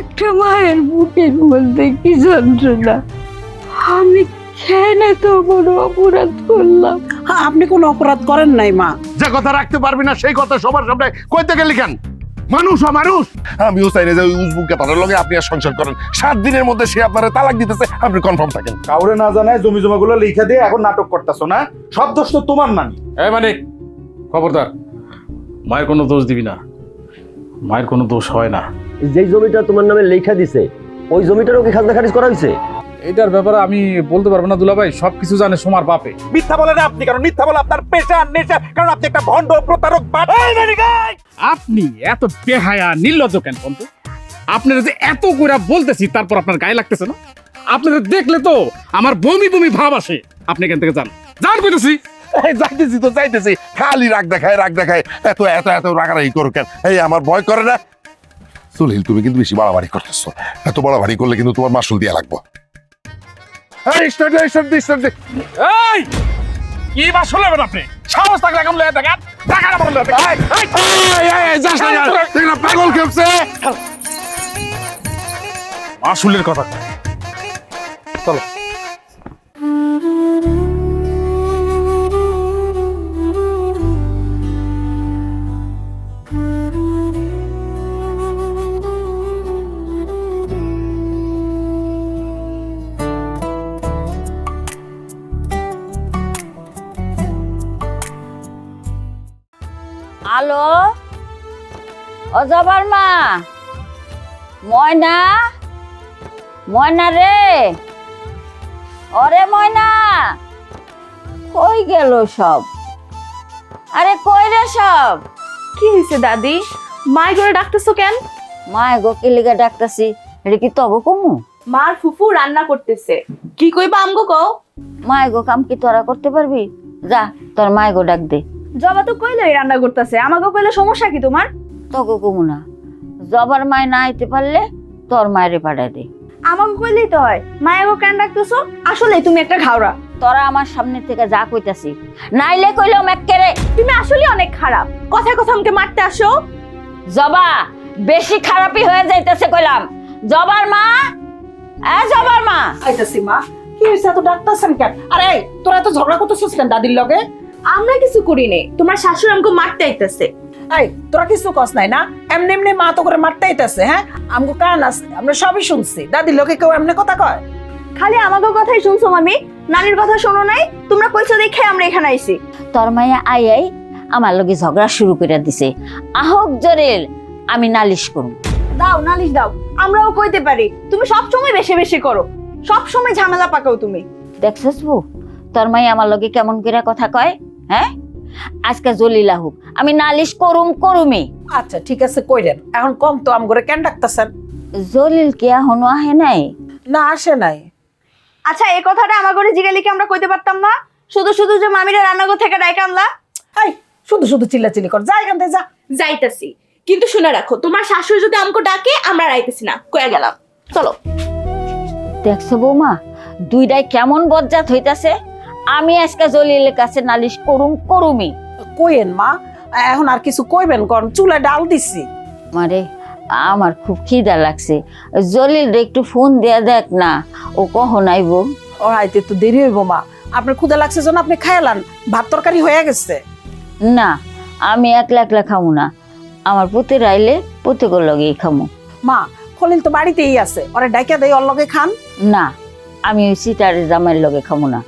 একটা মায়ের বুকের মধ্যে কি যন্ত্রণা? আমি কেন এত বড় অপরাধ করলাম? হ্যাঁ আপনি কোনো অপরাধ করেন নাই মা। যে কথা রাখতে পারবি না সেই কথা সবার সামনে কইতে গেলি কেন? মানুষ মানুষ। আমিও চাই না যে ওই উজবুককে তাদের লগে আপনি আর সংসার করেন। সাত দিনের মধ্যে সে আপনারা তালাক দিতেছে আপনি কনফার্ম থাকেন। কাউরে না জানায় জমি জমাগুলো লিখে দিয়ে এখন নাটক করতেছো না? সব দোষ তো তোমার নানি এই মানিক খবরদার। মায়ের কোনো দোষ দিবি না। মায়ের কোনো দোষ হয় না। যেই জমিটা তোমার নামে লেখা দিছে ওই জমিটারও কি খাজনা খারিজ করা হয়েছে? এটার ব্যাপারে আমি বলতে পারব না দুলাভাই সব কিছু জানে সোমার বাপে। মিথ্যা বলেন আপনি কারণ মিথ্যা বলে আপনার পেশা নেশা কারণ আপনি একটা ভণ্ড প্রতারক বাট আপনি এত বেহায়া নির্লজ্জ কেন বলতো আপনারা যে এত করে বলতেছি তারপর আপনার গায়ে লাগতেছে না? আপনাদের দেখলে তো আমার বমি বমি ভাব আসে। আপনি এখান থেকে যান। যান কইতেছি। এই যাইতেছি তো যাইতেছি। খালি রাগ দেখায় রাগ দেখায়। এত এত এত রাগারাগি করো কেন? এই আমার ভয় করে না? সুনীল তুমি কিন্তু বেশি বাড়াবাড়ি করতেছো। এত বাড়াবাড়ি করলে কিন্তু তোমার মাসুল দিয়া লাগবো। কি বা শুনলেন আপনি? সাহস থাকলে এখন লয়ে দেখেন টাকাটা বলে পাগল খেপছে। আসলের কথা। চলো। অজবার মা। ময়না? ময়না রে? অরে ময়না কই গেল সব? আরে কই রে সব? কি হয়েছে দাদি? মাই করে ডাকতেছো কেন? মায় গো কিলিকা ডাকতাছি? এটা কি তব কমু? মার ফুফু রান্না করতেছে। কি কইবা আমগো কও? মায় গো কাম কি তোরা করতে পারবি? যা তোর মায় গো ডাক দে। জবা তো কইলোই রান্না করতেছে। আমাকে কইলে সমস্যা কি তোমার? তোকে কমু না। জবার মায় না আইতে পারলে তোর মায়েরে পাঠায় দে। আমাকে কইলেই তো হয় মায়াগো কেন ডাকতেছো? আসলে তুমি একটা ঘাওড়া। তোরা আমার সামনে থেকে যা কইতাছি নাইলে কইলাম এক্কেরে। তুমি আসলে অনেক খারাপ। কথায় কথা আমাকে মারতে আসো। জবা বেশি খারাপই হয়ে যাইতেছে কইলাম। জবার মা এ জবার মা। আইতাছি মা কি হয়েছে এত ডাক্তারছেন কেন? আরে তোরা এত ঝগড়া করতেছিস কেন দাদির লগে? আমরা কিছু করি নে তোমার শাশুড়ি আমাকে মারতে আইতেছে। এই তোরা কিছু কস নাই না? এমনি এমনি মা তো করে মারতে আইতাছে হ্যাঁ? আমগো কান আছে আমরা সবই শুনছি। দাদি লোকে কেউ এমনি কথা কয়? খালি আমাকে কথাই শুনছো মামি? নানির কথা শোনো নাই তোমরা কইছো দেখে আমরা এখানে আইছি। তোর মাইয়া আই আই আমার লগে ঝগড়া শুরু করে দিছে। আহক জরেল আমি নালিশ করুম দাও নালিশ দাও আমরাও কইতে পারি। তুমি সব সময় বেশি বেশি করো। সব সময় ঝামেলা পাকাও তুমি। দেখছিস বউ তোর মাই আমার লগে কেমন করে কথা কয় হ্যাঁ? আজকে জলিলা হোক আমি নালিশ করুম করুমি। আচ্ছা ঠিক আছে কইরেন। এখন কম তো আমগরে কেন ডাকতাছেন? জলিল কি এখনও আহে নাই? না আসে নাই। আচ্ছা এই কথাটা আমার করে জিগালি কি আমরা কইতে পারতাম না? শুধু শুধু যে মামিরা রান্নাঘর থেকে ডাইকা আনলা? এই শুধু শুধু চিল্লাচিল্লি কর যা এখান থেকে যা। যাইতাছি। কিন্তু শুনে রাখো তোমার শাশুড়ি যদি আমাকে ডাকে আমরা রাইতেছি না। কয়ে গেলাম। চলো। দেখছ বৌমা দুইটাই কেমন বজ্জাত হইতাছে? আমি আজকে জলিলের কাছে নালিশ করুম করুমি কইেন মা এখন আর কিছু কইবেন কোন? চুলায় ডাল দিছি। মারে আমার খুব খিদা লাগছে। জলিল রে একটু ফোন দেয়া দেখ না ও কখন আইব? ও হাইতে তো দেরি হইব মা। আপনার ক্ষুদা লাগছে জন্য আপনি খাইলান ভাত তরকারি হয়ে গেছে। না আমি একলা একলা খামু না। আমার পুতের আইলে পুতেকর লগেই খামু। মা খলিল তো বাড়িতেই আছে। ওরে ডাইকা দেই ওর লগে খান। না আমি ওই সিটারে জামাইয়ের লগে খামু না।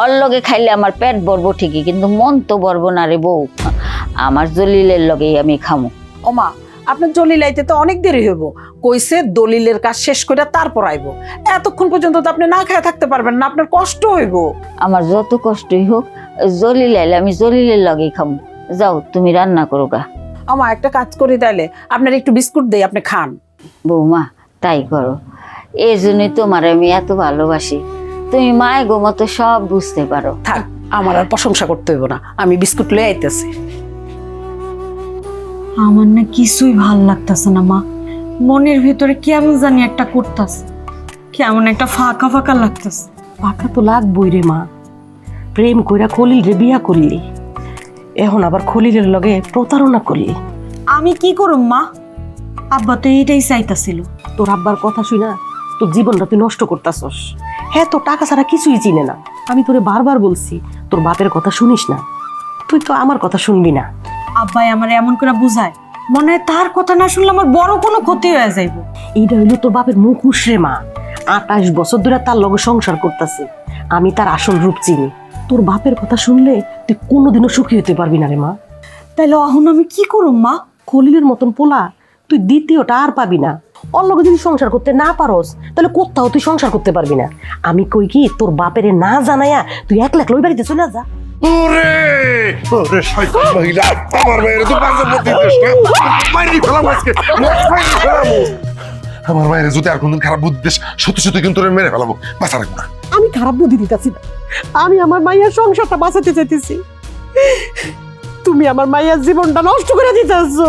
ওর লগে খাইলে আমার পেট ভরবো ঠিকই কিন্তু মন তো ভরবো না রে বউ। আমার জলিলের লগেই আমি খামো। ও মা আপনার জলিল আইতে তো অনেক দেরি হইব। কইছে দলিলের কাজ শেষ করে তারপর আইব। এতক্ষণ পর্যন্ত তো আপনি না খায় থাকতে পারবেন না আপনার কষ্ট হইব। আমার যত কষ্টই হোক জলিল আইলে আমি জলিলের লগেই খামু। যাও তুমি রান্না করো গা। আমা একটা কাজ করি তাইলে। আপনার একটু বিস্কুট দেই আপনি খান। বৌমা তাই করো। এই জন্যই তোমার আমি এত ভালোবাসি। তুমি মায় গো মতো সব বুঝতে পারো। থাক আমার আর প্রশংসা করতে হইব না। আমি বিস্কুট লয়ে আইতেছি। আমার না কিছুই ভালো লাগতেছে না মা। মনের ভিতরে কেমন জানি একটা করতেছে। কেমন একটা ফাঁকা ফাঁকা লাগতেছে। ফাঁকা তো লাগবই রে মা। প্রেম কইরা খলিল রে বিয়া করলি। এখন আবার খলিলের লগে প্রতারণা করলি। আমি কি করুম মা? আব্বা তো এইটাই চাইতাছিল। তোর আব্বার কথা শুই না তোর জীবনটা তুই নষ্ট করতাছস। হ্যাঁ তোর টাকা ছাড়া কিছুই চিনে না। আমি তোরে বারবার বলছি তোর বাপের কথা শুনিস না। তুই তো আমার কথা শুনবি না। আব্বাই আমার এমন করে বুঝায় মনে হয় তার কথা না শুনলে আমার বড় কোনো ক্ষতি হয়ে যাইব। এইটা হইল তোর বাপের মুখোশ রে মা। আঠাশ বছর ধরে তার লগে সংসার করতেছে। আমি তার আসল রূপ চিনি। তোর বাপের কথা শুনলে তুই কোনোদিনও সুখী হতে পারবি না রে মা। তাইলে এখন আমি কি করুম মা? খলিলের মতন পোলা তুই দ্বিতীয়টা আর পাবি না। লগে যদি সংসার করতে না পারস তাহলে কোথাও তুই সংসার করতে পারবি না। আমি কই কি তোর বাপের না জানাইয়া তুই এক লাখ লই বাড়িতে চলে যা। ওরে ওরে শয়তান মহিলা আমার মায়ের তো পাঁচের মধ্যে দিস না মাইরি ফেলাম আজকে মাইরি ফেলাম। আমার মায়ের যদি আর কোনদিন খারাপ বুদ্ধি দিস সত্যি সত্যি কিন্তু মেরে ফেলাবো বাঁচা রাখব না। আমি খারাপ বুদ্ধি দিতেছি না। আমি আমার মাইয়ার সংসারটা বাঁচাতে চাইতেছি। তুমি আমার মাইয়ার জীবনটা নষ্ট করে দিতেছো।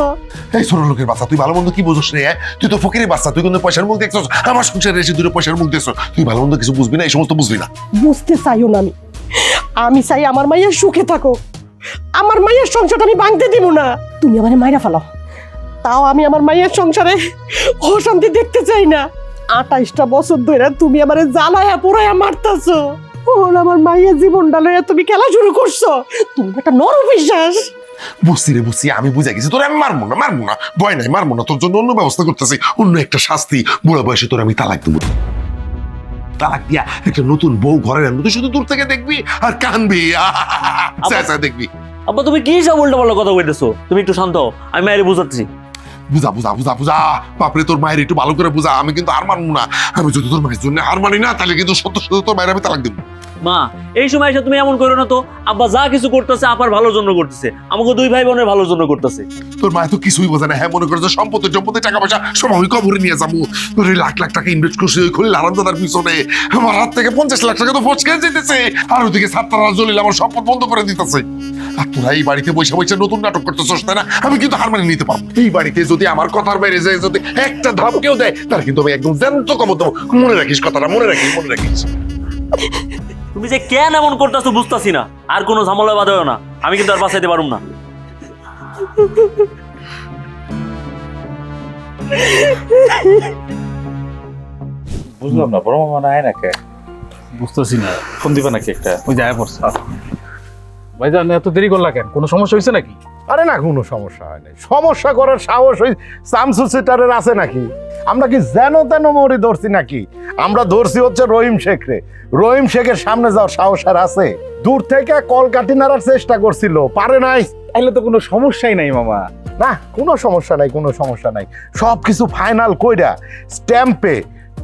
এই ছোট লোকের বাচ্চা তুই ভালো মন্দ কি বুঝোস রে হ্যাঁ? তুই তো ফকিরের বাচ্চা তুই কিন্তু পয়সার মুখ দেখছস। আমার সংসারে এসে দুটো পয়সার মুখ দেখছস। তুই ভালো মন্দ কিছু বুঝবি না এই সমস্ত বুঝবি না। বুঝতে চাইও না আমি। আমি চাই আমার মাইয়ার সুখে থাকো আমার মাইয়ের সংসারটা আমি ভাঙতে দিব না। তুমি আমার মাইরা ফেলাও। তাও আমি আমার মাইয়ের সংসারে অশান্তি দেখতে চাই না। আঠাইশটা বছর ধরে তুমি আমার জ্বালায়া পোড়ায়া মারতাছো। ওর আমার মাইয়ের জীবনটা লইয়া তুমি খেলা শুরু করছ। তুমি একটা নর বিশ্বাস বুঝছি রে বুঝছি আমি বুঝে গেছি। তোর আমি মারবো না মারবো না। ভয় নাই মারবো না। তোর জন্য অন্য ব্যবস্থা করতেছি। অন্য একটা শাস্তি। বুড়া বয়সে তোর আমি তালাক দেবো। তালাক দিয়া একটা নতুন বউ ঘরের আনব। তুই শুধু দূর থেকে দেখবি আর কানবি। দেখবি। আব্বা তুমি কি সব উল্টো পাল্টা কথা কইতেছো? তুমি একটু শান্ত হও, আমি মায়ের বুঝাচ্ছি। বুঝা বুঝা বুঝা বুঝা। বাপরে, তোর মায়ের একটু ভালো করে বুঝা। আমি কিন্তু আর মানবো না। আমি যদি তোর মায়ের জন্য আর মানি না, তাহলে কিন্তু সত্য সত্য তোর মায়ের আমি তালাক দেবো। মা, এই সময় এসে তুমি এমন করো না তো, আব্বা যা কিছু করতেছে আপার ভালোর জন্য করতেছে, আমাকে দুই ভাই বোনের ভালোর জন্য করতেছে। তোর মায়ের তো কিছুই বোঝে না হ্যাঁ মনে করে যে সম্পত্তি সম্পত্তি টাকা পয়সা সব আমি কবরে নিয়ে যাব। তোর লাখ লাখ টাকা ইনভেস্ট করছি, ওই খুলে আনন্দার পিছনে। আমার হাত থেকে পঞ্চাশ লাখ টাকা তো ফচকে যেতেছে, আর ওদিকে সাতটা জলিল আমার সম্পদ বন্ধ করে দিতেছে। আর তোরা এই বাড়িতে বসে বসে নতুন নাটক করতেছস, তাই না? আমি কিন্তু হার মানে নিতে পারব। এই বাড়িতে যদি আমার কথার বাইরে যায়, যদি একটা ধাপ কেউ দেয় তার কিন্তু আমি একদম জ্যান্ত কমত মনে রাখিস কথাটা, মনে রাখিস মনে রাখিস। তুমি যে কেন এমন করতেছো বুঝতাছি না। আর কোনো ঝামেলা বাঁধাও না। আমি কিন্তু আর বাঁচাইতে পারুম না। বুঝলাম না বড় মামা নাই নাকি? বুঝতেছি না। ফোন দিবা নাকি একটা? ওই যায় পড়ছে। ভাইজান এত দেরি করলা কেন? কোনো সমস্যা হয়েছে নাকি? আরে না কোনো সমস্যা হয় নাই। সমস্যা করার সাহস ওই শামসু সিটারের আছে নাকি? আমরা কি যেন তেন মরি ধরছি নাকি? আমরা ধরছি হচ্ছে রহিম শেখ রে রহিম শেখের সামনে যাওয়ার সাহস আর আছে? দূর থেকে কল কাটি নাড়ার চেষ্টা করছিল পারে নাই। তাইলে তো কোনো সমস্যাই নাই মামা। না কোনো সমস্যা নাই কোনো সমস্যা নাই। সব কিছু ফাইনাল কইরা স্ট্যাম্পে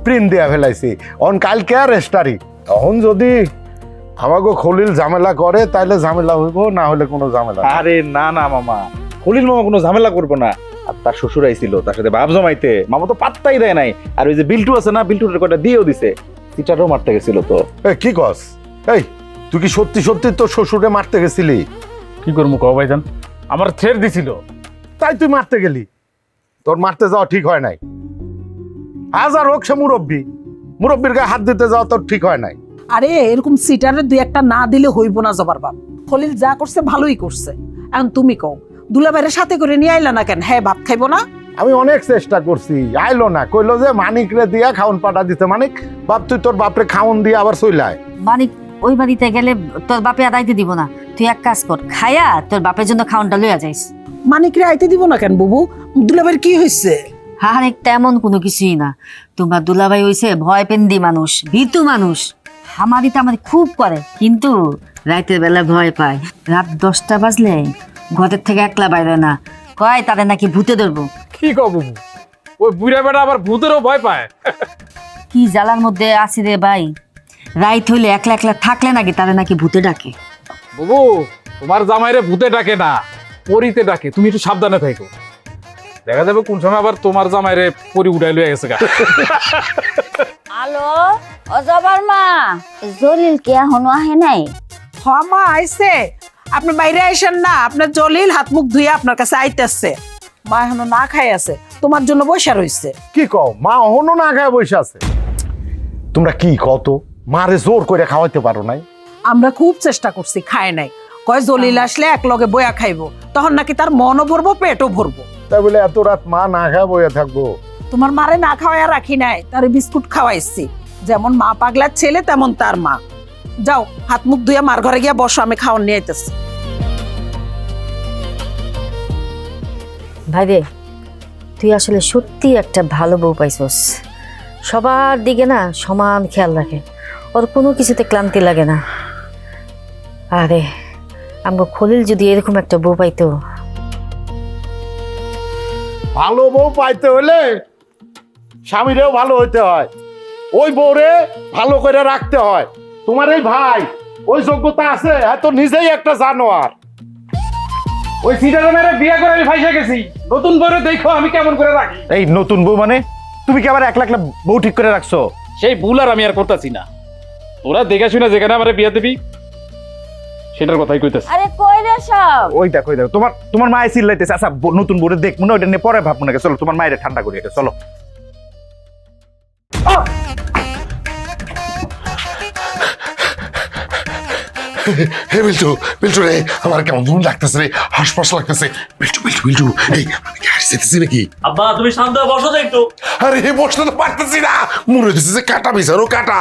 প্রিন্ট দেয়া ফেলাইছি। অন কালকে আর রেস্টারি তখন যদি আমাকে খলিল ঝামেলা করে তাইলে ঝামেলা হইব না হলে কোনো ঝামেলা না। আরে না না মামা। খলিল মামা কোনো ঝামেলা করব না। আর তার শ্বশুর আইছিল তার সাথে বাপ জমাইতে। মামা তো পাত্তাই দেয় নাই। আর ওই যে বিল্টু আছে না বিল্টুর কটা দিয়েও দিছে। সিটারও মারতে গেছিল তো। এ, কি কস? এই তুই কি সত্যি সত্যি তোর শ্বশুরে মারতে গেছিলি? কি করব কও ভাইজান? আমার থ্রেড দিছিল। তাই তুই মারতে গেলি? তোর মারতে যাওয়া ঠিক হয় নাই। হাজার হোক সে মুরব্বী। মুরব্বীর গায়ে হাত দিতে যাওয়া তোর ঠিক হয় নাই। আরে এরকম সিটারে দুই একটা না দিলে হইব না জবার বাপ। খলিল যা করছে ভালোই করছে। এখন তুমি কও দুলাভাইয়ের সাথে করে নিয়ে আইলা না কেন? হ্যাঁ ভাত খাইবো না? আমি অনেক চেষ্টা করছি আইলো না। কইলো যে মানিক রে দিয়া খাউন পাঠা দিতে মানিক বাপ তুই তোর বাপরে খাউন দিয়ে আবার চইলায় মানিক ওই বাড়িতে গেলে তোর বাপে আদাইতে দিব না। তুই এক কাজ কর খায়া তোর বাপের জন্য খাউনটা লইয়া যাইস। মানিকরে আইতে দিব না কেন বুবু? দুলাভাইয়ের কি হয়েছে হারে তেমন কোনো কিছুই না। তোমার দুলাভাই হইছে ভয় পেন্দি মানুষ ভীতু মানুষ। হামারি আমাদের খুব করে কিন্তু রাতের বেলা ভয় পায়। রাত দশটা বাজলে ঘরের থেকে একলা বাইরে না। কয় তাদের নাকি ভূতে ধরবো। কি কব ওই বুড়া বেটা আবার ভূতেরও ভয় পায়। কি জ্বালার মধ্যে আছি রে ভাই? রাইত হইলে একলা একলা থাকলে নাকি তাদের নাকি ভূতে ডাকে। বাবু তোমার জামাইরে ভূতে ডাকে না পরিতে ডাকে। তুমি একটু সাবধানে থাকো দেখা যাবে কোন সময় আবার তোমার জামাইরে পরি উঠাই লয়ে গেছে গা। অজবার মা। জলিল কে এখনও আহে নাই? মা আইছে। আপনি বাইরে আইসেন না আপনার জলিল হাত মুখ ধুয়ে আপনার কাছে আইতেছে। মা এখনও না খাই আছে তোমার জন্য বসে রইছে। কি কও? মা অহনো না খায় বসে আছে। তোমরা কি কত মারে জোর করে খাওয়াইতে পারো নাই। আমরা খুব চেষ্টা করছি খায় নাই। কয় জলিল আসলে এক লগে বয়া খাইবো তখন নাকি তার মনও ভরবো পেটও ভরবো। তাই বলে এত রাত মা না খায় বইয়া থাকব? তোমার মারে না খাওয়াইয়া রাখি নাই তারে বিস্কুট খাওয়াইছি। যেমন মা পাগলার ছেলে তেমন তার মা। যাও হাত মুখ ধুয়ে মার ঘরে গিয়া বসো আমি খাওয়ান নিয়ে আইতেছি। ভাই রে তুই আসলে সত্যি একটা ভালো বউ পাইছস। সবার দিকে না সমান খেয়াল রাখে। ওর কোনো কিছুতে ক্লান্তি লাগে না। আরে আমগো খলিল যদি এরকম একটা বউ পাইতো। ভালো বউ পাইতে হলে স্বামীরেও ভালো হইতে হয়। ওই বউরে ভালো করে রাখতে হয়। তোমার এই ভাই ওই যোগ্যতা আছে এত নিজেই একটা জানোয়ার। ওই সিটারে বিয়ে করে আমি ফাইসে গেছি। নতুন বউরে দেখো আমি কেমন করে রাখি। এই নতুন বউ মানে? তুমি কি আবার এক লাখ বউ ঠিক করে রাখছো? সেই ভুল আর আমি আর করতেছি না। তোরা দেখে শুনে যেখানে আমার বিয়ে দিবি সেটার কথাই কইতেছি। আরে কই রে সব? ওই দেখো ওই দেখো তোমার তোমার মায়ের চিল্লাইতেছে। আচ্ছা নতুন বউরে দেখব না ওইটা নিয়ে পরে ভাববো না চলো তোমার মায়ের ঠান্ডা করি এটা চলো। হে বিল্টু বিল্টু রে আমার কেমন ধরুন লাগতেছে রে হাসপাস লাগতেছে। বিল্টু বিল্টু বিল্টু এই আমি কি হাসি নাকি? আব্বা তুমি শান্ত হয়ে বসো তো একটু। আরে হে বসতে তো পারতেছি না। মনে হইতেছে যে কাটা পিছানো কাটা।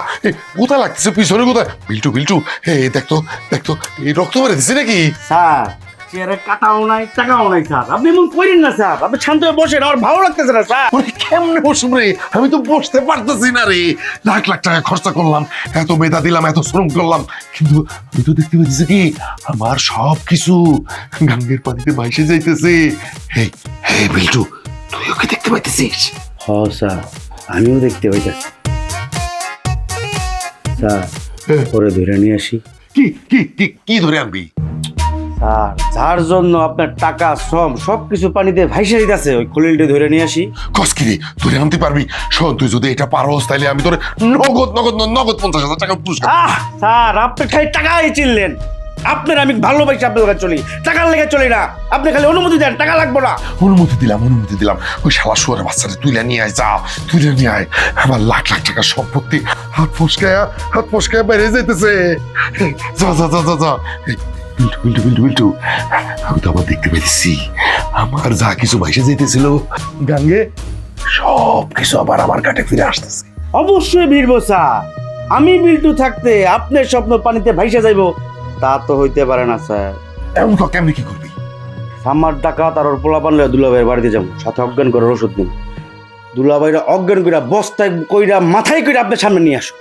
কোথায় লাগতেছে পিছনে কোথায়? বিল্টু বিল্টু হে দেখতো দেখতো এই রক্ত মেরে দিছে নাকি? স্যার চেয়ারে কাটাও নাই টাকাও নাই স্যার। আপনি এমন করেন না স্যার। আপনি শান্ত হয়ে বসেন আমার ভালো লাগতেছে না স্যার। ওরে কেমনে বসুম রে? আমি তো বসতে পারতেছি না রে। লাখ লাখ টাকা খরচা করলাম এত মেধা দিলাম এত শ্রম করলাম কিন্তু আমি তো দেখতে পাচ্ছি কি আমার সব কিছু গাঙ্গের পানিতে ভাইসে যাইতেছে। এই হে বিল্টু তুই ওকে দেখতে পাইতেছিস? হ স্যার আমিও দেখতে পাইতেছি। স্যার পরে ধরে নিয়ে আসি। কি কি কি কি ধরে আনবি? স্যার যার জন্য আপনার টাকা শ্রম সবকিছু পানিতে ভাইসে দিতেছে ওই খলিলটা ধরে নিয়ে আসি। কসকিরি ধরে আনতে পারবি? শোন তুই যদি এটা পারোস তাহলে আমি তোর নগদ নগদ নগদ পঞ্চাশ হাজার টাকা পুরস্কার আহ স্যার আপনি খালি টাকাই চিনলেন। আপনার আমি ভালোবাসি আপনার কাছে চলি। টাকার লেগে চলি না। আপনি খালি অনুমতি দেন টাকা লাগবো না। অনুমতি দিলাম অনুমতি দিলাম। ওই শালা শুয়ারের বাচ্চাটা তুইলে নিয়ে আয় যা তুইলে নিয়ে আয়। আমার লাখ লাখ টাকা সম্পত্তি হাত ফসকায়া হাত ফসকায়া বেড়ে যেতেছে যা যা যা যা যা। বিল্টু বিল্টু বিল্টু বিল্টু। আমি তো আবার দেখতে পেয়েছি আমার যা কিছু ভাইসে যেতেছিল গাঙ্গে? সব কিছু আবার আমার কাটে ফিরে আসতেছে। অবশ্যই ভিড়বো আমি বিল্টু থাকতে আপনার স্বপ্ন পানিতে ভাইসে যাইব তা তো হইতে পারে না স্যার। এমন কেমনি কি করবি? আমার টাকা তার ওর পোলা পানলে দুলাভাইয়ের বাড়িতে যাব। সাথে অজ্ঞান করার ওষুধ দিন দুলাভাইরা অজ্ঞান কইরা বস্তায় কইরা মাথায় কইরা আপনার সামনে নিয়ে আসো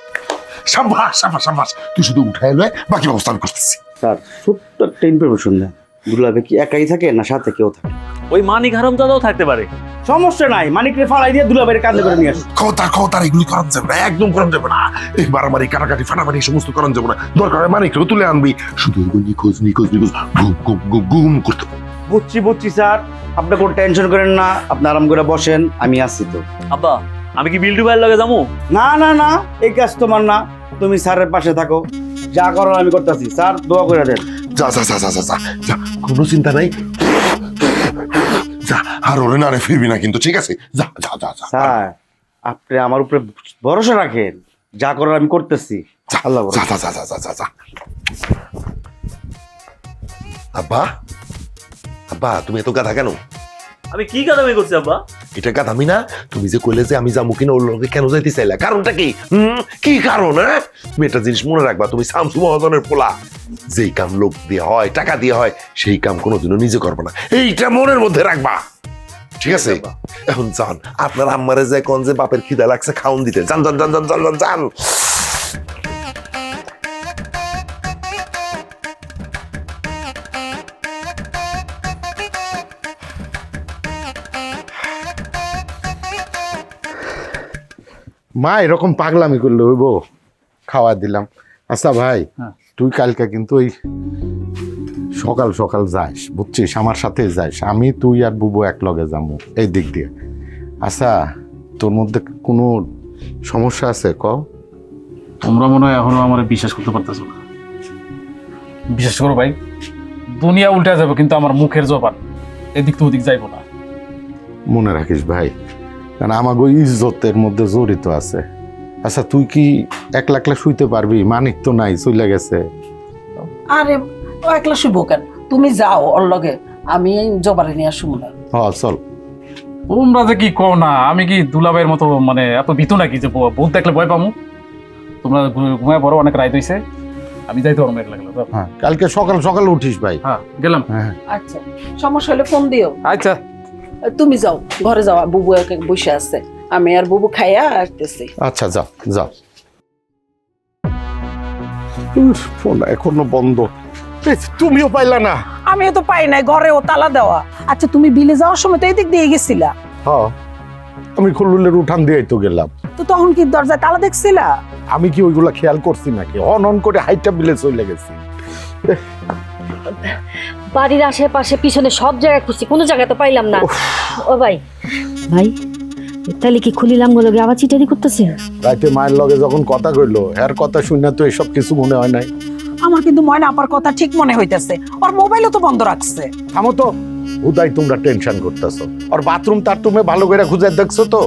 সাব্বাস সাব্বাস তুই শুধু উঠাই লয় বাকি ব্যবস্থা আমি করতেছি। স্যার ছোট্ট একটা ইনফরমেশন দেন। দুলাভাই কি একাই থাকে না সাথে কেউ থাকে? ওই মানিক হারামজাদাও থাকতে পারে। সমস্যা নাই মানিককে ফালাই দিয়ে দুলাভাইয়ের কাঁধে করে নিয়ে আসো ক্ষমতার ক্ষমতার এগুলি করান যাবে না একদম করান যাবে না। এই মারামারি কাটাকাটি ফাটাফাটি সমস্ত করান যাবে না। দরকার হয় মানে কেউ তুলে আনবি। শুধু এগুলো নিখোঁজ নিখোঁজ নিখোঁজ গুম গুম গুম গুম করতে। বুঝছি বুঝছি স্যার। আপনি কোনো টেনশন করেন না আপনি আরাম করে বসেন আমি আসছি তো। আব্বা আমি কি বিল্ডু ভাইয়ের লগে যাব? না না না এই কাজ তোমার না। তুমি স্যারের পাশে থাকো। যা করার আমি করতেছি স্যার দোয়া করে দেন যা যা যা যা যা যা যা কোনো চিন্তা নাই যা আর ওরে না রে ফিরবি না কিন্তু ঠিক আছে যা যা যা যা স্যার আপনি আমার উপরে ভরসা রাখেন যা করার আমি করতেছি আল্লাহ যা যা যা যা যা যা আব্বা আব্বা তুমি এত গাধা কেন আমি কি কাদামি করছি আব্বা এটা গাধামি না তুমি যে কইলে যে আমি যাব কিনা ওর লগে কেন যাইতে চাইলা? কারণটা কি? হুম? কি কারণ হ্যাঁ? তুমি একটা জিনিস মনে রাখবা তুমি শামসু মহাজনের পোলা। যেই কাম লোক দিয়ে হয় টাকা দিয়ে হয় সেই কাম কোনোদিনও নিজে করবে না। এইটা মনের মধ্যে রাখবা। ঠিক আছে? এখন যান আপনার আম্মারে যে কোন যে বাপের খিদা লাগছে খাউন দিতে। যান যান যান যান যান যান। মা এরকম পাগলামি করলে হইব। খাওয়া দিলাম। আচ্ছা ভাই তুই কালকে কিন্তু ওই সকাল সকাল যাস বুঝছিস? আমার সাথে যাস। আমি তুই আর বুবু এক লগে যাব এই দিক দিয়ে। আচ্ছা তোর মধ্যে কোনো সমস্যা আছে? ক তোমরা মনে হয় এখনও আমার বিশ্বাস করতে পারতেছো না। বিশ্বাস করো ভাই দুনিয়া উল্টে যাবে কিন্তু আমার মুখের জবান এদিক তো ওদিক যাইবো না। মনে রাখিস ভাই কারণ আমাকে ইজ্জতের মধ্যে জড়িত আছে। আচ্ছা তুই কি এক লাখ লাখ শুইতে পারবি? মানিক তো নাই চলে গেছে। আরে ও একলা শুভ কেন? তুমি যাও ওর লগে আমি জবারে নিয়ে আসুম না। হ চল। তোমরা যে কি কও না আমি কি দুলাভাইয়ের মতো মানে এত ভীতু নাকি যে ভূত দেখলে ভয় পামু? তোমরা ঘুমায় পড়ো অনেক রাত হইছে। আমি যাইতে পারব মেঘ লাগল হ্যাঁ কালকে সকাল সকাল উঠিস ভাই। হ্যাঁ গেলাম। হ্যাঁ। আচ্ছা সমস্যা হলে ফোন দিও। আচ্ছা। তুমি যাও ঘরে যাও বুবু একা বসে আছে। আমি আর বুবু খাইয়া আসতেছি। আচ্ছা যাও যাও। ফোন এখনও বন্ধ। তুমিও পাইলা না। আমিও তো পাই নাই ঘরেও তালা দেওয়া। আচ্ছা তুমি বিলে যাওয়ার সময় তো এদিক দিয়ে গেছিলা। হ্যাঁ আমি খুলুলের উঠান দিয়ে তো গেলাম। তো তখন কি দরজায় তালা দেখছিলা? আমি কি ওইগুলা খেয়াল করছি নাকি? অন অন করে হাইটটা বিলে চলে গেছি। বাড়ির আশেপাশে পিছনে সব জায়গায় খুঁজছি। কোনো জায়গায় তো পাইলাম না। ও ভাই। ভাই তাহলে কি খুলিলামগুলো আবার চিটারি করতেছে? রাইতে মায়ের লগে যখন কথা কইলো এর কথা শুনে তো এসব কিছু মনে হয় নাই। আমার কিন্তু ময়না আপার কথা ঠিক মনে হইতেছে। ওর মোবাইলও তো বন্ধ রাখছে। থামো তো। উদয় তোমরা টেনশন করতেছো। আর বাথরুম টাথরুমে ভালো করে খুঁজে দেখছ তো?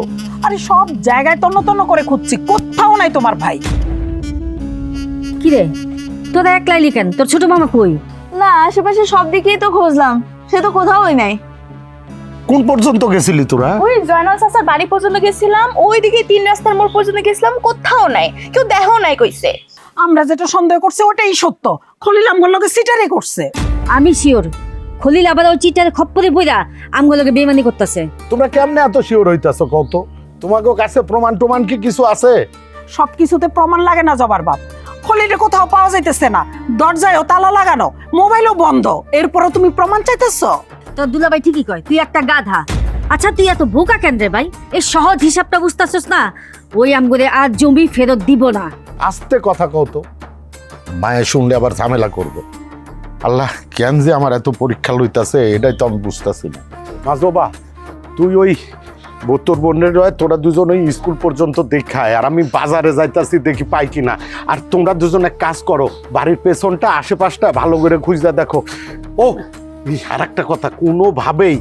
আরে সব জায়গায় তন্ন তন্ন করে খুঁজছি। কোথাও নাই তোমার ভাই। কি রে তোরা একলাই কেন? তোর ছোট মামা কই? আশেপাশে সব দিকেই তো খুঁজলাম। সে তো কোথাওই নাই। কোন পর্যন্ত গেছিলি তোরা? ওই জয়নাল চাচার বাড়ি পর্যন্ত গেছিলাম ওইদিকে তিন রাস্তার মোড় পর্যন্ত গেছিলাম কোথাও নাই কেউ দেখাও নাই কইছে। আমরা যেটা সন্দেহ করছি ওটাই সত্য। খলিলাম লোকে সিটারে করছে। আমি শিওর খলিল আবার ওই চিটার খপ্পরে পইরা আমগুলোকে বেমানি করতেছে। তোমরা কেমনে এত শিওর হইতাছো কত তোমাকে কাছে প্রমাণ টমাণ কি কিছু আছে? সব কিছুতে প্রমাণ লাগে না জবার বাপ। খলিলে কোথাও পাওয়া যাইতেছে না। দরজায়ও তালা লাগানো মোবাইলও বন্ধ। এরপরও তুমি প্রমাণ চাইতেছো? তোর দুলাভাই ঠিকই কয় তুই একটা গাধা। আচ্ছা তুই এত বোকা কেন রে ভাই? এই সহজ হিসাবটা বুঝতেছিস না? ওই আমগুলো আর জমি ফেরত দিব না। আস্তে কথা কত মায়ে শুনলে আবার ঝামেলা করব। আল্লাহ কেন যে আমার এত পরীক্ষা লইতাছে এটাই তো আমি বুঝতেছি না। মাজোবা তুই ওই তোর বোনের রয় তোরা দুজন ওই স্কুল পর্যন্ত দেখায়। আর আমি বাজারে যাইতাছি দেখি পাই কিনা। আর তোমরা দুজন এক কাজ করো বাড়ির পেছনটা আশেপাশটা ভালো করে খুঁজতে দেখো। ও আর একটা কথা কোনোভাবেই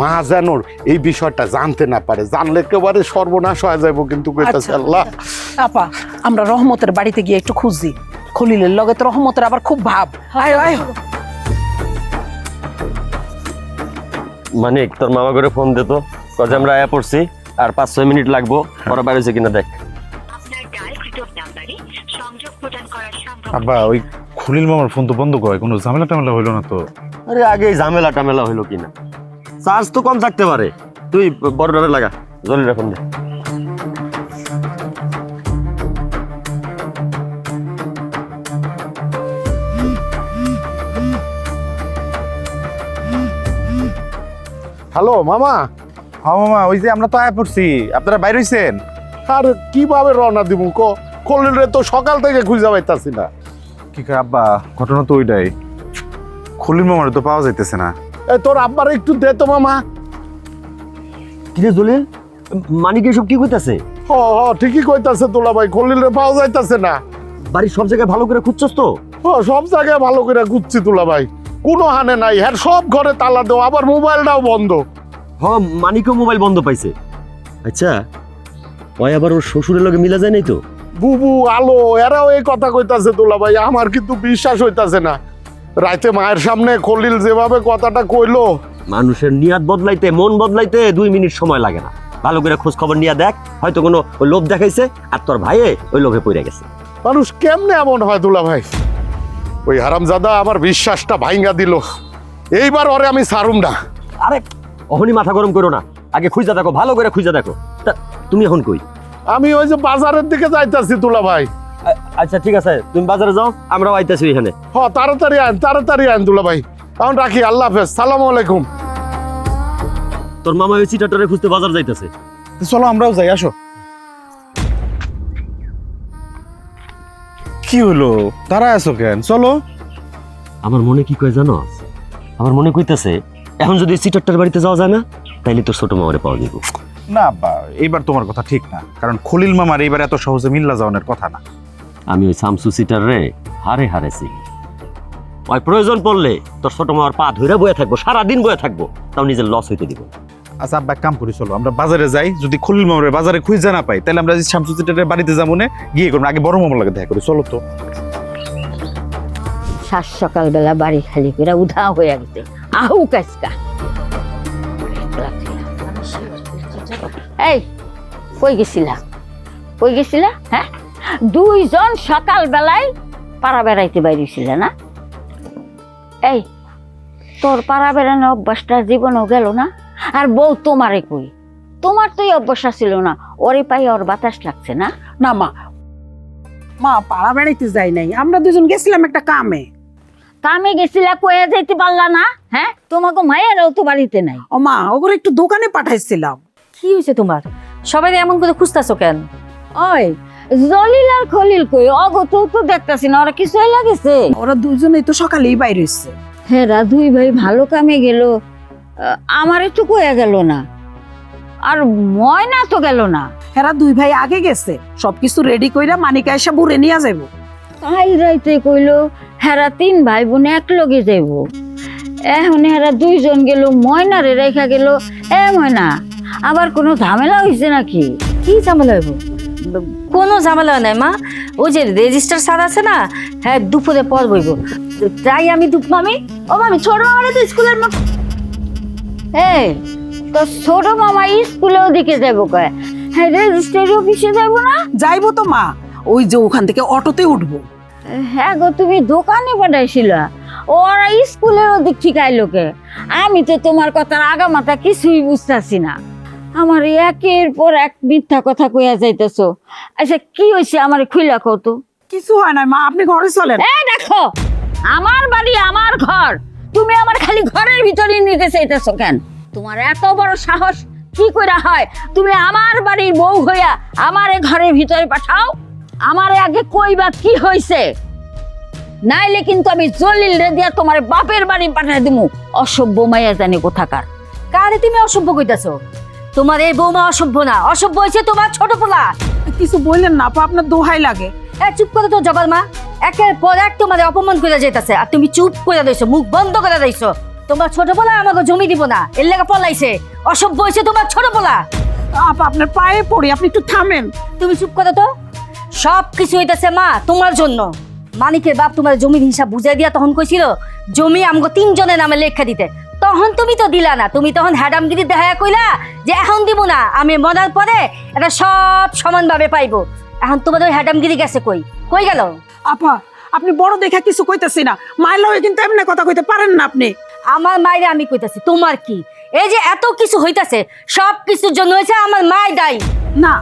মা যেন এই বিষয়টা জানতে না পারে। জানলে একেবারে সর্বনাশ হয়ে যাব কিন্তু কইতাছে আচ্ছা। আল্লাহ। আপা আমরা রহমতের বাড়িতে গিয়ে একটু খুঁজি খলিলের লগে তো রহমতের আবার খুব ভাব। আয় আয়। মানে তোর মামা করে ফোন দে তো। কাজে আমরা আয়া পড়ছি আর পাঁচ ছয় মিনিট লাগবো ওরা বাইরেছে কিনা দেখ। আব্বা ওই খুলিল মামার ফোন তো বন্ধ করে কোনো ঝামেলা টামেলা হইল না তো। আরে আগে ঝামেলা টামেলা হইল কিনা? চার্জ তো কম থাকতে পারে। তুই বড় ডরে লাগা জলি রাখুন দে। হ্যালো মামা। হ্যাঁ মামা ওই যে আমরা তো আয়া পড়ছি। আপনারা বাইরে হইছেন? আর কীভাবে রওনা দিব কো? খলিলে তো সকাল থেকে খুঁজে পাইতাছি না। কি কয় আব্বা ঘটনা তো ওইটাই। খুলিল মামার তো পাওয়া যাইতেছে না। এ তোর আব্বার একটু দে তো মামা। কিরে জলিল? মানিক এসব কি কইতাছে? হ হ ঠিকই কইতাছে তোলা ভাই খলিলে পাওয়া যাইতাছে না। বাড়ির সব জায়গায় ভালো করে খুঁজছস তো? হ সব জায়গায় ভালো করে খুঁজছি তোলা ভাই। কোনো হানে নাই। হ্যাঁ সব ঘরে তালা দেও আবার মোবাইলটাও বন্ধ। হ মানিকও মোবাইল বন্ধ পাইছে। আচ্ছা ওই আবার ওর শ্বশুরের লগে মিলা যায় নাই তো? বুবু আলো এরাও এই কথা কইতাছে তোলা ভাই আমার কিন্তু বিশ্বাস হইতাছে না। রাইতে মায়ের সামনে খলিল যেভাবে কথাটা কইলো। মানুষের নিয়াত বদলাইতে মন বদলাইতে দুই মিনিট সময় লাগে না। ভালো করে খোঁজ খবর নিয়ে দেখ হয়তো কোনো ওই লোভ দেখাইছে আর তোর ভাইয়ে ওই লোভে পড়ে গেছে। মানুষ কেমনে এমন হয় দুলা ভাই? ওই হারামজাদা আমার বিশ্বাসটা ভাইঙ্গা দিল। এইবার ওরে আমি সারুম না। আরে অহনি মাথা গরম করো না। আগে খুঁজা দেখো ভালো করে খুঁজা দেখো তা তুমি এখন কই? আমি ওই যে বাজারের দিকে যাইতাছি তুলা ভাই। আচ্ছা ঠিক আছে তুমি বাজারে যাও আমরাও আইতাছি এখানে হ তাড়াতাড়ি আন তাড়াতাড়ি আন দুলা ভাই। এখন রাখি আল্লাহ হাফেজ সালাম আলাইকুম। তোর মামা ওই চিটাটারে খুঁজতে বাজার যাইতাছে। চলো আমরাও যাই আসো। কি হলো? দাঁড়ায় আছো কেন? চলো। আমার মনে কি কয় জানো? আমার মনে কইতাছে এখন যদি চিটারটার বাড়িতে যাওয়া যায় না তাইলে তোর ছোট মামারে পাওয়া যাবে না আব্বা এইবার তোমার কথা ঠিক না। কারণ খলিল মামার এইবার এত সহজে মিল্লা যাওয়ানোর কথা না। আমি ওই সামসু সিটার রে হারে হারেছি ওই প্রয়োজন পড়লে তোর ছোট মামার পা ধরে বয়ে থাকব সারাদিন বয়ে থাকব তাও নিজের লস হইতে দিব। আচ্ছা আব্বা কাম করি চলো আমরা বাজারে যাই। যদি খলিল মামারে বাজারে খুঁজে না পাই তাহলে আমরা শামসু সিটারের বাড়িতে যাব না গিয়ে করব আগে বড় মামার লাগে দেখা করি চলো তো। সাত সকালবেলা বাড়ি খালি করে উধা হয়ে গেছে। আহু কাজকা এই, কই গেছিলা? কই গেছিলা? হ্যাঁ? দুইজন সকাল বেলায় পাড়া বেড়াইতে বাইরেছিল না? এই, তোর পাড়া বেড়ানোর অভ্যাসটা জীবনও গেল না? আর বউ তোমারে কই? তোমার তো অভ্যাস ছিল না। ওরে পাই ওর বাতাস লাগছে না? না, মা। মা, পাড়া বেড়াইতে যাই নাই। আমরা দুজন গেছিলাম একটা কামে। কামে গেছিলা কয়ে যাইতে পারলা না হ্যাঁ? তোমাকে মায়েরাও তো বাড়িতে নাই। ও মা ওগুলো একটু দোকানে পাঠাইছিলাম। কি হয়েছে তোমার? সবাই এমন করে খুঁজতেছো কেন? ওই জলিল আর খলিল কই? অগত তো দেখতাছি না ওরা কিছু লাগেছে। ওরা দুজনেই তো সকালেই বাইরে হচ্ছে হেরা দুই ভাই ভালো কামে গেল। আমার একটু কয়ে গেল না। আর ময়না তো গেল না। হেরা দুই ভাই আগে গেছে। সবকিছু রেডি কইরা মানিকা এসে বুড়ে নিয়ে যাব কাল রাইতে কইলো হেরা তিন ভাই বোন এক লগে যাইব। এখন হেরা দুইজন গেল ময়নারে রেখা গেল এ ময়না আবার কোনো ঝামেলা হয়েছে নাকি? কি ঝামেলা হইব? কোনো ঝামেলা নাই মা। ওই যে রেজিস্টার স্যার আছে না হ্যাঁ দুপুরে পর বইব। তাই আমি দুপ মামি। ও মামি ছোট মামারে তো স্কুলের মা এই তো ছোট মামা স্কুলেও দিকে যাব কয়? হ্যাঁ রেজিস্ট্রি অফিসে যাইবো না? যাইবো তো মা। ওই যে ওখান থেকে অটোতে উঠবো। হ্যাঁ গো তুমি দোকানে পাঠাইছিলা। ওরা স্কুলের ওদিক ঠিক লোকে। আমি তো তোমার কথার আগামাতা কিছুই বুঝতেছি না। আমার একের পর এক মিথ্যা কথা কইয়া যাইতেছো। আচ্ছা কি হয়েছে আমার খুইলা কত কিছু হয় না মা আপনি ঘরে চলেন। এই দেখো আমার বাড়ি আমার ঘর। তুমি আমার খালি ঘরের ভিতরে নিতে চাইতেছো কেন? তোমার এত বড় সাহস কি করে হয়? তুমি আমার বাড়ির বউ হইয়া আমারে ঘরের ভিতরে পাঠাও। আমারে আগে কইবা কি হইছে? নাইলে কিন্তু আমি জলিল রে দিয়া তোমার বাপের বাড়ি পাঠাই দিমু। অসভ্য মাইয়া জানি কোথাকার। কারে তুমি অসভ্য কইতাছো? তোমার এই বৌমা অসভ্য না অসভ্য হয়েছে তোমার ছোট পোলা। কিছু বললেন না আপা আপনার দোহাই লাগে। এ চুপ করে তো জগর মা। একের পর এক তোমাদের অপমান করে যেতেছে আর তুমি চুপ করে দিয়েছ মুখ বন্ধ করে দিয়েছ তোমার ছোট পোলা আমাকে জমি দিব না এর লেগে পলাইছে। অসভ্য হয়েছে তোমার ছোট পোলা। আপা আপনার পায়ে পড়ি আপনি একটু থামেন। তুমি চুপ করো তো। সব কিছু হইতেছে মা তোমার জন্য। মানিকের বাপ তোমার জমির হিসাব বুঝাই দিয়া তখন কইছিল জমি আমগো তিনজনের নামে লেখা দিতে। তখন তুমি তো দিলা না তুমি তখন হ্যাডামগিরি দেখা কইলা যে এখন দিব না আমি মরার পরে এটা সব সমানভাবে পাইবো। এখন তোমাদের ওই হ্যাডামগিরি গেছে কই? কই গেল? আপা আপনি বড় দেখে কিছু কইতেছি না। মায়ের লগে কিন্তু এমনি কথা কইতে পারেন না আপনি। আমার মায়ের আমি কইতাছি তোমার কি? এই যে এত কিছু হইতাছে সব কিছুর জন্য হয়েছে আমার মায় দায়ী। না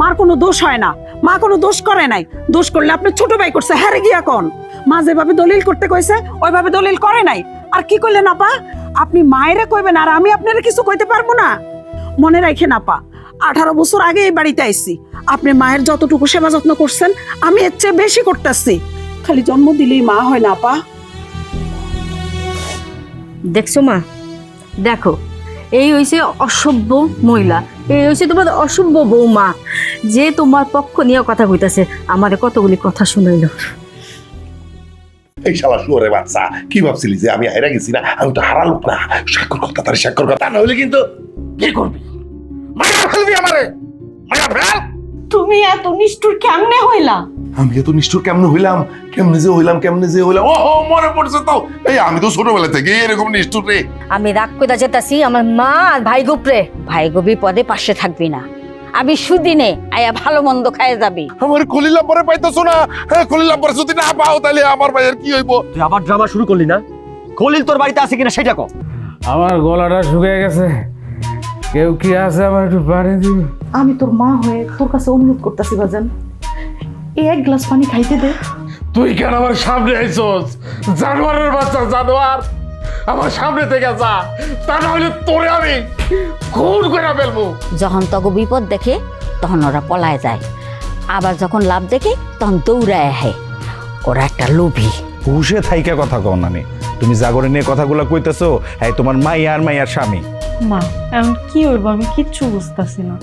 মার কোনো দোষ হয় না। মা কোনো দোষ করে নাই। দোষ করলে আপনি ছোট ভাই করছে হ্যারে গিয়া কোন। মা যেভাবে দলিল করতে কইছে, ওইভাবে দলিল করে নাই। আর কি কইলেন আপা? আপনি মায়েরা কইবেন, আর আমি আপনারা কিছু কইতে পারব না। মনে রাখেন আপা, আঠারো বছর আগে এই বাড়িতে আইছি। আপনি মায়ের যতটুকু সেবা যত্ন করছেন, আমি এর চেয়ে বেশি করতেছি। খালি জন্ম দিলেই মা হয় না আপা। দেখছ মা? দেখো, এই হইছে অসভ্য মহিলা। এই হচ্ছে তোমার অসভ্য বৌমা। যে তোমার পক্ষ নিয়ে কথা কইতাছে আমারে কতগুলি কথা শুনাইলো। এই শালা শুয়ারে বাচ্চা কি ভাবছিলি যে আমি হাইরা গেছি না? আমি তো হারা লোক না। স্বাক্ষর কথা তার স্বাক্ষর কথা। না হলে কিন্তু কি করবি? মায়া ফেলবি আমারে। মায়া ফেল। তুমি এত নিষ্ঠুর কেমনে হইলা? আমি এত নিষ্ঠুর কেমনে হইলাম? কেমনে যে হইলাম কেমনে যে হইলাম? ও মনে পড়ছে তো। এই আমি তো ছোটবেলা থেকে এরকম নিষ্ঠুর রে। আমি রাগ কইতা যেতাছি আমার মা আর ভাই গোপরে ভাই গো বিপদে পাশে থাকবি না। আমি সুদিনে আয়া ভালো মন্দ খায় যাবি। আমার কলিলা পরে পাইতেছো না? হ্যাঁ কলিলা পরে যদি না পাও তাহলে আমার ভাইয়ের কি হইব? তুই আবার ড্রামা শুরু করলি না? খলিল তোর বাড়িতে আছে কিনা সেটা কো আমার গলাটা শুকিয়ে গেছে। কেউ কি আছে আমার একটু পানি দিন আমি তোর মা হয়ে তোর কাছে অনুরোধ করতেছি বাজান এই এক গ্লাস পানি খাইতে দে। তুই কেন আমার সামনে আইছস জানোয়ারের বাচ্চা জানোয়ার। আমার সামনে থেকে যা তা না হলে তোরে আমি খুন করে ফেলব। যখন তগো বিপদ দেখে তখন ওরা পলায় যায়। আবার যখন লাভ দেখে তখন দৌড়ায় আহে। ওরা একটা লোভী। হুশে থাইকা কথা কও নানি। তুমি জাগরে নিয়ে কথাগুলো কইতেছো এই তোমার মাইয়া আর মাইয়ার স্বামী। মা এখন কি হইব আমি কিচ্ছু বুঝতেছি না।